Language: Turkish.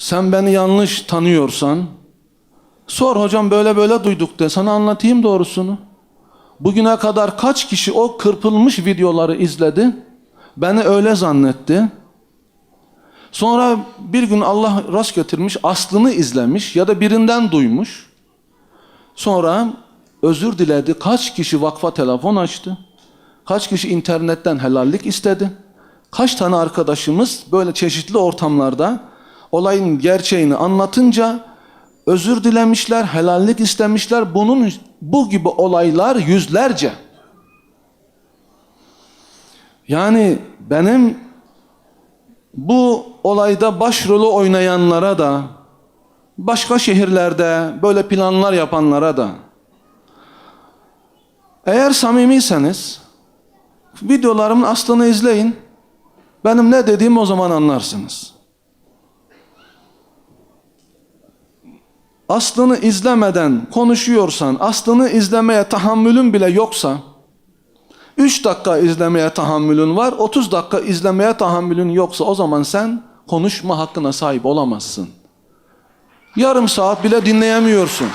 Sen beni yanlış tanıyorsan sor hocam böyle böyle duyduk de sana anlatayım doğrusunu. Bugüne kadar kaç kişi o kırpılmış videoları izledi? Beni öyle zannetti. Sonra bir gün Allah rast getirmiş, aslını izlemiş ya da birinden duymuş. Sonra özür diledi. Kaç kişi vakfa telefon açtı? Kaç kişi internetten helallik istedi? Kaç tane arkadaşımız böyle çeşitli ortamlarda olayın gerçeğini anlatınca özür dilemişler, helallik istemişler. Bunun bu gibi olaylar yüzlerce. Yani benim bu olayda başrolü oynayanlara da başka şehirlerde böyle planlar yapanlara da eğer samimiyseniz videolarımın aslını izleyin. Benim ne dediğimi o zaman anlarsınız. Aslını izlemeden konuşuyorsan, aslını izlemeye tahammülün bile yoksa, 3 dakika izlemeye tahammülün var, 30 dakika izlemeye tahammülün yoksa o zaman sen konuşma hakkına sahip olamazsın. Yarım saat bile dinleyemiyorsun.